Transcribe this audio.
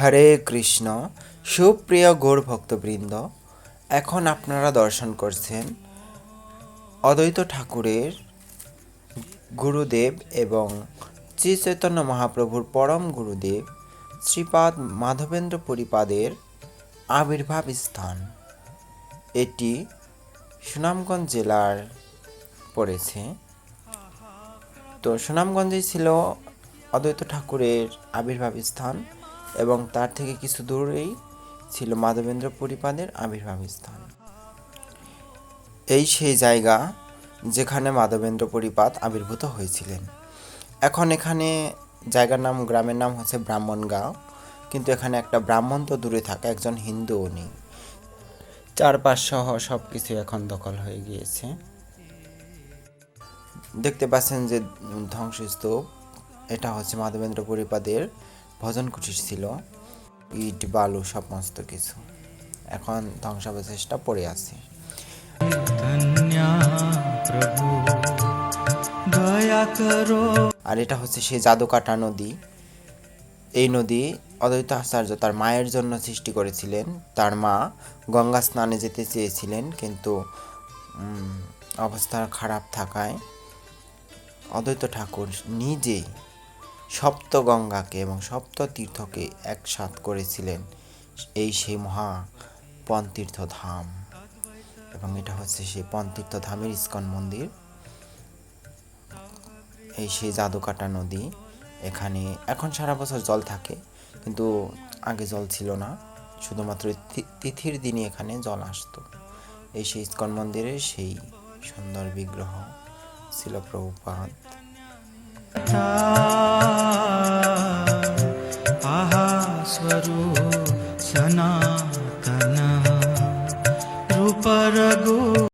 হরে কৃষ্ণ, সুপ্রিয় গৌর ভক্তবৃন্দ, এখন আপনারা দর্শন করছেন অদ্বৈত ঠাকুরের গুরুদেব এবং শ্রী চৈতন্য মহাপ্রভুর পরম গুরুদেব শ্রীপাদ মাধবেন্দ্র পরিপাদের আবির্ভাব স্থান। এটি সুনামগঞ্জ জেলার পড়েছে। তো সুনামগঞ্জেই ছিল অদ্বৈত ঠাকুরের আবির্ভাব স্থান। এবং তার থেকে কিছু দূরেই ছিল মাধবেন্দ্র পরিপাদের আবির্ভাব স্থান এই সেই জায়গা যেখানে মাধবেন্দ্র পরিপাত আবির্ভূত হয়েছিলেন। এখন এখানে জায়গার নাম, গ্রামের নাম হচ্ছে ব্রাহ্মণগাঁও কিন্তু এখানে একটা ব্রাহ্মণ তো দূরে থাকা, একজন হিন্দুও নেই। চারপাশ সহ সব কিছু এখন দখল হয়ে গিয়েছে। দেখতে পাচ্ছেন যে ধ্বংসস্তূপ, এটা হচ্ছে মাধবেন্দ্র পরিপাদের ভজন কুটির ছিল। ইট বালু সমস্ত কিছু। এখন ধ্বংসাবশেষটা পড়ে আছে। আর এটা হচ্ছে সেই জাদুকাটা নদী। এই নদী অদ্বৈত আচার্য তার মায়ের জন্য সৃষ্টি করেছিলেন। তার মা গঙ্গা স্নানে যেতে চেয়েছিলেন কিন্তু অবস্থা খারাপ থাকায় অদ্বৈত ঠাকুর নিজেই সপ্ত গঙ্গাকে এবং সপ্ত তীর্থকে একসাথ করেছিলেন এই সেই মহা পনতীর্থ ধাম এবং এটা হচ্ছে সেই পনতীর্থ ধামের ইস্কন মন্দির। এই সেই জাদুকাটা নদী, এখানে এখন সারা বছর জল থাকে, কিন্তু আগে জল ছিল না। শুধুমাত্র তিথির দিনই এখানে জল আসতো। এই সেই ইস্কন মন্দিরের সেই সুন্দর বিগ্রহ ছিল आ स्वरूप सनातन। रूपरगो